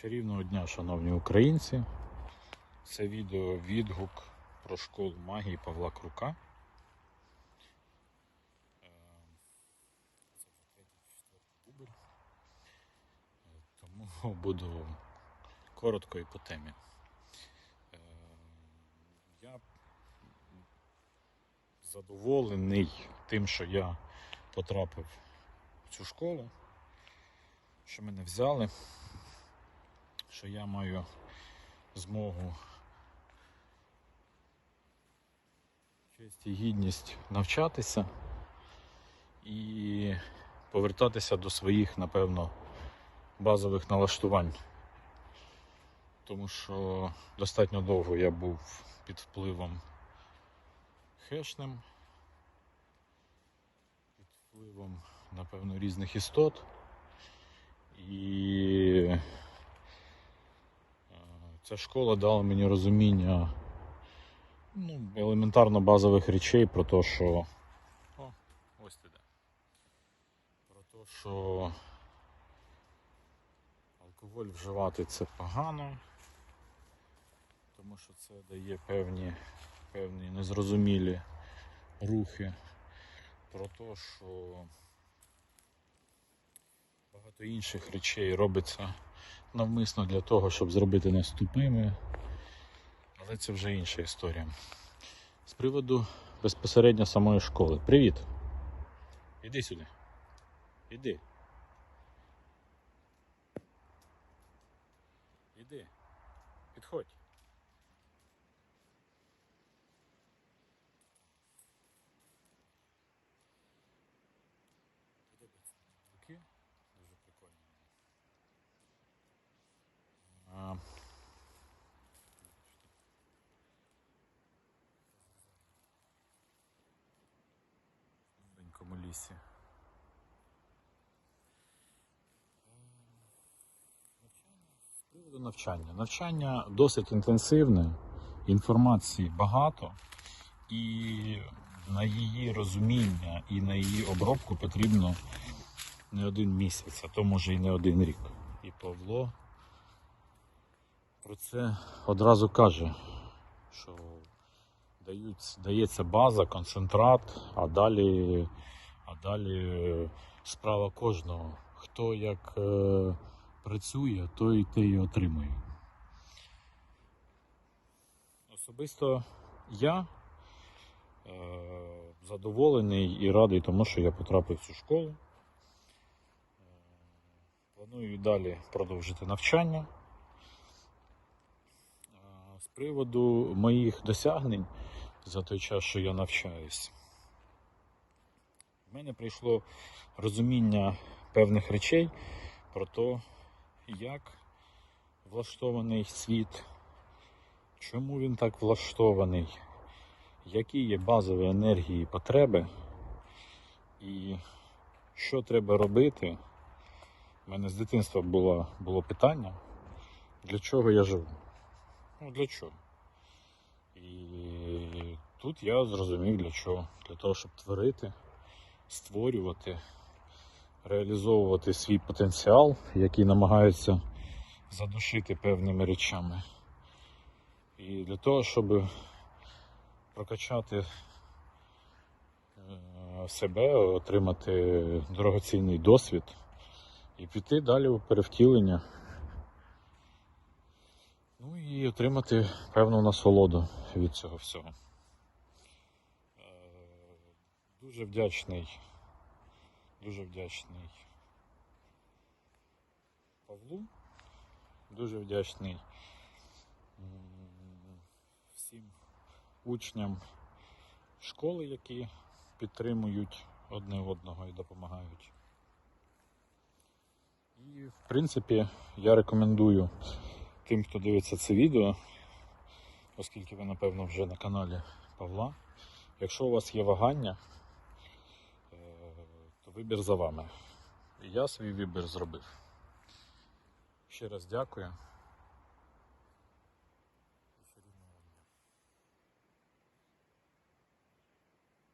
Чарівного дня, шановні українці. Це відео відгук про школу магії Павла Крука. Е, Це вже третій четвертий дубль. Е, Тому буду коротко і по темі. Е, Я задоволений тим, що я потрапив в цю школу, що мене взяли що я маю змогу честь і гідність навчатися і повертатися до своїх, напевно, базових налаштувань. Тому що достатньо довго я був під впливом хешним, під впливом, напевно, різних істот. І ця школа дала мені розуміння ну, елементарно базових речей про те, що. О, ось ти де. Про те, що алкоголь вживати це погано, тому що це дає певні, певні незрозумілі рухи. Про те, що багато інших речей робиться навмисно для того, щоб зробити нас тупими. Але це вже інша історія. З приводу безпосередньо самої школи. Привіт! Іди сюди. Іди. Іди. Підходь. Подобаються мені звуки. Дуже прикольно. А, в новенькому лісі. З приводу навчання. Навчання досить інтенсивне, інформації багато, і на її розуміння і на її обробку потрібно не один місяць, а то може і не один рік. І Павло про це одразу каже, що дають, дається база, концентрат, а далі, а далі справа кожного. Хто як е, працює, той те і отримує. Особисто я е, задоволений і радий тому, що я потрапив в цю школу. Е, Планую далі продовжити навчання. З приводу моїх досягнень за той час, що я навчаюсь, в мене прийшло розуміння певних речей про те, як влаштований світ, чому він так влаштований, які є базові енергії і потреби, і що треба робити. У мене з дитинства було, було питання, для чого я живу. Ну, для чого? І тут я зрозумів для чого. Для того, щоб творити, створювати, реалізовувати свій потенціал, який намагаються задушити певними речами. І для того, щоб прокачати е, себе, отримати дорогоцінний досвід і піти далі у перевтілення. Ну і отримати певну насолоду від цього всього. Дуже вдячний, дуже вдячний Павлу, дуже вдячний всім учням школи, які підтримують одне одного і допомагають. І, в принципі, я рекомендую тим, хто дивиться це відео, оскільки ви, напевно, вже на каналі Павла. Якщо у вас є вагання, вибір за вами. Я свій вибір зробив. Ще раз дякую.